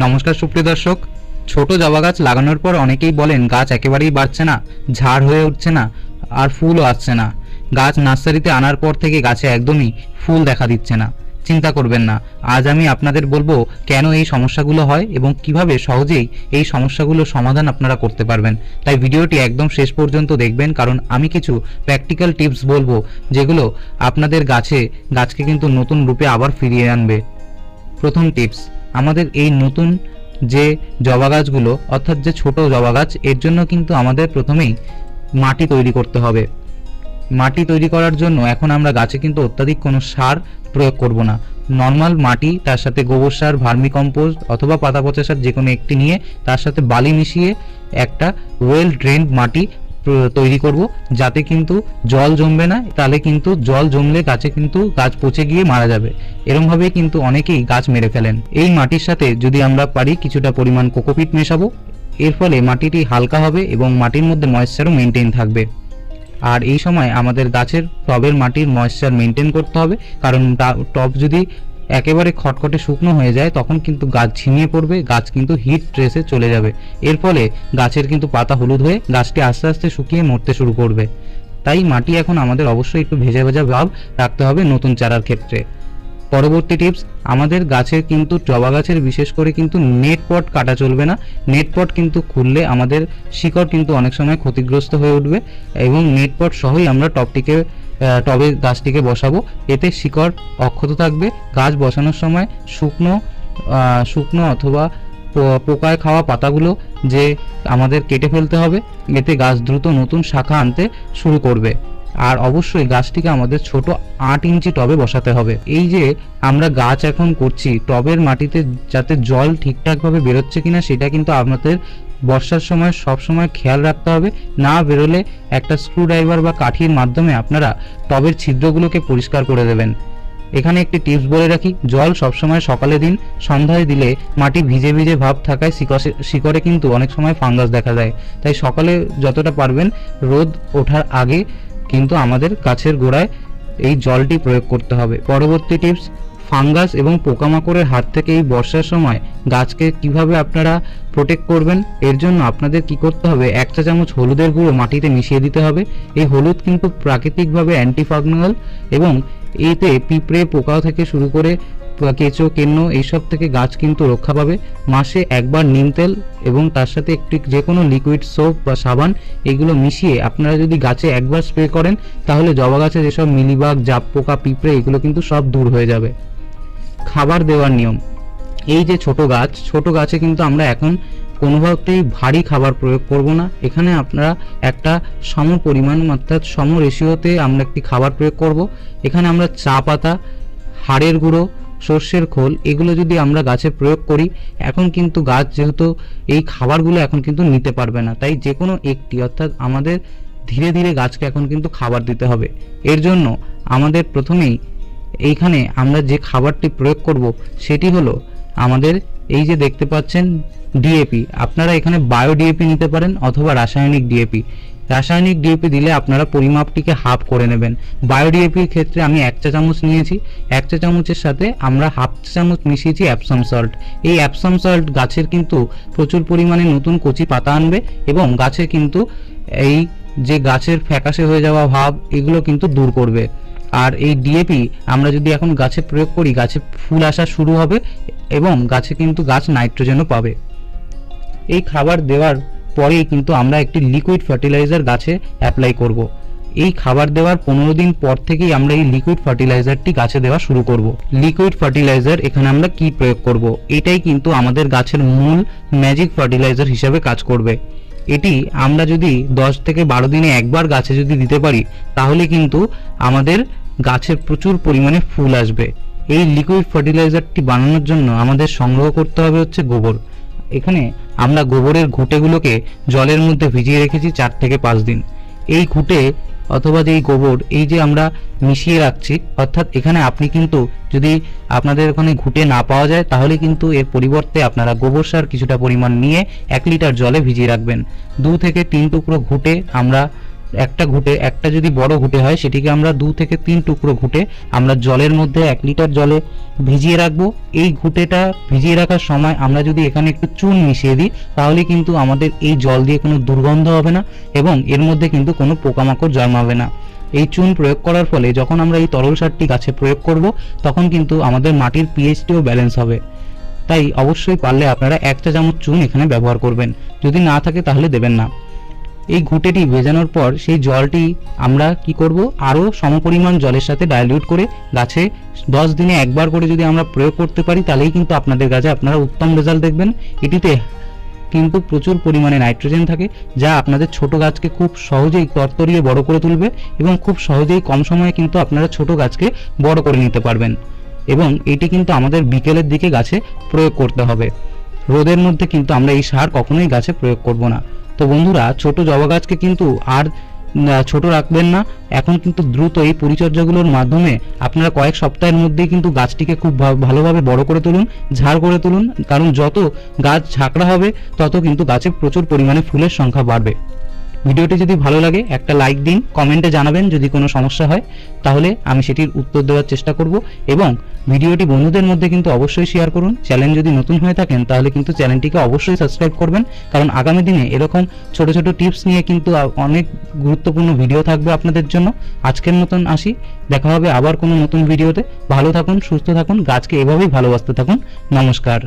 নমস্কার সুপ্রিয় দর্শক, ছোট জবা গাছ লাগানোর পর অনেকেই বলেন গাছ একেবারেই বাড়ছে না, ঝাড় হয়ে উঠছে না, আর ফুলও আসছে না। গাছ নার্সারিতে আনার পর থেকে গাছে একদমই ফুল দেখা দিচ্ছে না। চিন্তা করবেন না, আজ আমি আপনাদের বলব কেন এই সমস্যাগুলো হয় এবং কীভাবে সহজেই এই সমস্যাগুলোর সমাধান আপনারা করতে পারবেন। তাই ভিডিওটি একদম শেষ পর্যন্ত দেখবেন, কারণ আমি কিছু প্র্যাকটিক্যাল টিপস বলব, যেগুলো আপনাদের গাছে, গাছকে কিন্তু নতুন রূপে আবার ফিরিয়ে আনবে। প্রথম টিপস আমাদের এই নতুন যে জবা গাছগুলো, অর্থাৎ যে ছোট জবা গাছ, এর জন্য কিন্তু আমাদের প্রথমেই মাটি তৈরি করতে হবে। মাটি তৈরি করার জন্য এখন আমরা গাছে কিন্তু অত্যাধিক কোনো সার প্রয়োগ করব না। নর্মাল মাটি, তার সাথে গোবর সার, ভার্মি কম্পোস্ট অথবা পাতা পচা সার যে কোনো একটি নিয়ে তার সাথে বালি মিশিয়ে একটা ওয়েল ড্রেন্ড মাটি তৈরি করব, যাতে কিন্তু জল জমবে না, তাহলে কিন্তু জল জমলে গাছে কিন্তু গাছ পচে গিয়ে মারা যাবে। এরমভাবে কিন্তু অনেকেই গাছ মেরে ফেলেন। এই মাটির সাথে যদি আমরা পারি কিছুটা পরিমাণ কোকোপিট মেশাবো, এর ফলে মাটিটি হালকা হবে এবং মাটির মধ্যে ময়েশ্চারও মেনটেন থাকবে। আর এই সময় আমাদের গাছের টবের মাটির ময়েশ্চার মেনটেন করতে হবে, কারণ টব যদি একেবারে খটখটে শুকনো হয়ে যায়, তখন কিন্তু গাছ ঝিমিয়ে পড়বে, গাছ কিন্তু হিট স্ট্রেসে চলে যাবে। এর ফলে গাছের কিন্তু পাতা হলুদ হয়ে গাছটি আস্তে আস্তে শুকিয়ে মরতে শুরু করবে। তাই মাটি এখন আমাদের অবশ্যই একটু ভেজা ভেজা ভাব রাখতে হবে নতুন চারার ক্ষেত্রে। পরবর্তী টিপস আমাদের গাছের কিন্তু জবা গাছের বিশেষ করে কিন্তু নেট পট কাটা চলবে না। নেট পট কিন্তু খুললে আমাদের শিকড় কিন্তু অনেক সময় ক্ষতিগ্রস্ত হয়ে উঠবে এবং নেট পট সহই আমরা টপটিকে টবে গাছটিকে বসাবো। এতে শিকড় অক্ষত থাকবে। গাছ বসানোর সময় শুকনো শুকনো অথবা পোকায় খাওয়া পাতাগুলো যে আমাদের কেটে ফেলতে হবে, এতে গাছ দ্রুত নতুন শাখা আনতে শুরু করবে। আর অবশ্যই গাছটিকে আমাদের ছোট আট ইঞ্চি টবে বসাতে হবে। এই যে আমরা গাছ এখন করছি, টবের মাটিতে যাতে জল ঠিকঠাকভাবে বেরোচ্ছে কিনা সেটা কিন্তু আমাদের বর্ষার সময় সব সময় খেয়াল রাখতে হবে। না বেরোলে একটা স্ক্রুড্রাইভার বা কাঠির মাধ্যমে আপনারা টবের ছিদ্রগুলোকে পরিষ্কার করে দেবেন। এখানে একটি টিপস বলে রাখি, জল সবসময় সকালে দিন, সন্ধ্যায় দিলে মাটি ভিজে ভিজে ভাব থাকায় শিকড়ে কিন্তু অনেক সময় ফাঙ্গাস দেখা যায় তাই সকালে যতটা পারবেন রোদ ওঠার আগে কিন্তু আমাদের গাছের গোড়ায় এই জলটি প্রয়োগ করতে হবে। পরবর্তী টিপস, ফাঙ্গাস এবং পোকামাকড়ের হাত থেকে এই বর্ষার সময় গাছকে কীভাবে আপনারা প্রোটেক্ট করবেন, এর জন্য আপনাদের কি করতে হবে? এক চা চামচ হলুদের গুঁড়ো মাটিতে মিশিয়ে দিতে হবে। এই হলুদ কিন্তু প্রাকৃতিকভাবে অ্যান্টিফাঙ্গাল এবং এতে পিঁপড়ে, পোকাও থেকে শুরু করে কেঁচো, কেন্ন এইসব থেকে গাছ কিন্তু রক্ষা পাবে। মাসে একবার নিম তেল এবং তার সাথে একটি যে কোনো লিকুইড সোপ বা সাবান, এগুলো মিশিয়ে আপনারা যদি গাছে একবার স্প্রে করেন, তাহলে জবা গাছে যেসব মিলিবাগ জাপ পোকা পিঁপড়ে, এগুলো কিন্তু সব দূর হয়ে যাবে। খাবার দেওয়ার নিয়ম। এই যে ছোট গাছ, ছোট গাছে কিন্তু আমরা এখন কোনোভাবেই ভারী খাবার প্রয়োগ করব না। এখানে আপনারা একটা সম পরিমাণ, অর্থাৎ সম রেশিওতে আমরা একটি খাবার প্রয়োগ করব। এখানে আমরা চা পাতা, হাড়ের গুঁড়ো, সর্ষের খোল, এগুলো যদি আমরা গাছে প্রয়োগ করি, এখন কিন্তু গাছ যেহেতু এই খাবারগুলো এখন কিন্তু নিতে পারবে না। তাই যে কোনো একটি, অর্থাৎ আমাদের ধীরে ধীরে গাছকে এখন কিন্তু খাবার দিতে হবে। এর জন্য আমাদের প্রথমেই এইখানে আমরা যে খাবারটি প্রয়োগ করব, সেটি হলো আমাদের এই যে দেখতে পাচ্ছেন ডিএপি আপনারা এখানে বায়ো ডিএপি নিতে পারেন অথবা রাসায়নিক ডিএপি রাসায়নিক ডিএপি দিলে আপনারা পরিমাপটিকে হাফ করে নেবেন। বায়ো ডিএপির ক্ষেত্রে আমি এক চা চামচ নিয়েছি। এক চা চামচের সাথে আমরা হাফ চা চামচ মিশিয়েছি অ্যাপসাম সল্ট এই অ্যাপসাম সল্ট গাছের কিন্তু প্রচুর পরিমাণে নতুন কচি পাতা আনবে এবং গাছে কিন্তু এই যে গাছের ফ্যাকাশে হয়ে যাওয়া ভাব, এগুলো কিন্তু দূর করবে। আর এই ডিএপি আমরা যদি এখন গাছে প্রয়োগ করি, গাছে ফুল আসা শুরু হবে এবং গাছে কিন্তু গাছ নাইট্রোজেনও পাবে এই খাবার দেওয়ার পরেই কিন্তু আমরা একটি লিকুইড ফার্টিলাইজার গাছে অ্যাপ্লাই করব। এই খাবার দেওয়ার পনেরো দিন পর থেকেই আমরা এই লিকুইড ফার্টিলাইজারটি গাছে দেওয়া শুরু করব। লিকুইড ফার্টিলাইজার এখানে আমরা কি প্রয়োগ করব। এটাই কিন্তু আমাদের গাছের মূল ম্যাজিক ফার্টিলাইজার হিসাবে কাজ করবে এটি আমরা যদি দশ থেকে বারো দিনে একবার গাছে যদি দিতে পারি, তাহলে কিন্তু আমাদের গাছের প্রচুর পরিমাণে ফুল আসবে। এই লিকুইড ফার্টিলাইজারটি বানানোর জন্য আমাদের সংগ্রহ করতে হবে হচ্ছে গোবর। এখানে আমরা গোবরের ঘুঁটেগুলোকে জলের মধ্যে ভিজিয়ে রেখেছি চার থেকে পাঁচ দিন। এই ঘুঁটে অথবা যে এই গোবর, এই যে আমরা মিশিয়ে রাখছি, অর্থাৎ এখানে আপনি কিন্তু যদি আপনাদের ওখানে ঘুঁটে না পাওয়া যায়, তাহলে কিন্তু এর পরিবর্তে আপনারা গোবর সার কিছুটা পরিমাণ নিয়ে এক লিটার জলে ভিজিয়ে রাখবেন। দু থেকে তিন টুকরো ঘুঁটে আমরা একটা ঘুটে, একটা যদি বড় ঘুটে হয়, সেটিকে আমরা দু থেকে তিন টুকরো ঘুটে আমরা জলের মধ্যে এক লিটার জলে ভিজিয়ে রাখব। এই ঘুটেটা ভিজিয়ে রাখার সময় আমরা যদি এখানে একটু চুন মিশিয়ে দিই, তাহলে কিন্তু আমাদের এই জল দিয়ে কোনো দুর্গন্ধ হবে না এবং এর মধ্যে কিন্তু কোনো পোকামাকড় জন্মাবে না। এই চুন প্রয়োগ করার ফলে যখন আমরা এই তরল সারটি গাছে প্রয়োগ করব, তখন কিন্তু আমাদের মাটির পিএইচটিও ব্যালেন্স হবে। তাই অবশ্যই পারলে আপনারা এক চা চামচ চুন এখানে ব্যবহার করবেন। যদি না থাকে তাহলে দেবেন না। এই ঘুঁটেটি ভেজানোর পর সেই জলটি আমরা কি করব? আরও সমপরিমাণ জলের সাথে ডাইলিউট করে গাছে দশ দিনে একবার করে যদি আমরা প্রয়োগ করতে পারি, তাহলেই কিন্তু আপনাদের গাছে আপনারা উত্তম রেজাল্ট দেখবেন। এটিতে কিন্তু প্রচুর পরিমাণে নাইট্রোজেন থাকে, যা আপনাদের ছোট গাছকে খুব সহজেই তরতরিয়ে বড় করে তুলবে এবং খুব সহজেই কম সময়ে কিন্তু আপনারা ছোট গাছকে বড় করে নিতে পারবেন। এবং এটি কিন্তু আমাদের বিকেলের দিকে গাছে প্রয়োগ করতে হবে। রোদের মধ্যে কিন্তু আমরা এই সার কখনোই গাছে প্রয়োগ করব না। তো বন্ধুরা, ছোট জবা গাছকে কিন্তু আর ছোট রাখবেন না। এখন কিন্তু দ্রুত এই পরিচর্যাগুলোর মাধ্যমে আপনারা কয়েক সপ্তাহের মধ্যেই কিন্তু গাছটিকে খুব ভালোভাবে বড় করে তুলুন, ঝাড় করে তুলুন। কারণ যত গাছ ঝাঁকড়া হবে, তত কিন্তু গাছে প্রচুর পরিমাণে ফুলের সংখ্যা বাড়বে। ভিডিওটি যদি ভালো লাগে, একটা লাইক দিন, কমেন্টে জানাবেন যদি কোনো সমস্যা হয়, তাহলে আমি সেটির উত্তর দেওয়ার চেষ্টা করব এবং ভিডিওটি বন্ধুদের মধ্যে কিন্তু অবশ্যই শেয়ার করুন। চ্যানেল যদি নতুন হয়ে থাকেন, তাহলে কিন্তু চ্যানেলটিকে অবশ্যই সাবস্ক্রাইব করবেন। কারণ আগামী দিনে এরকম ছোট ছোট টিপস নিয়ে কিন্তু অনেক গুরুত্বপূর্ণ ভিডিও থাকবে আপনাদের জন্য। আজকের মতন আসি। দেখা হবে আবার কোনো নতুন ভিডিওতে ভালো থাকুন, সুস্থ থাকুন, গাছকে এভাবেই ভালোবাসতে থাকুন। নমস্কার।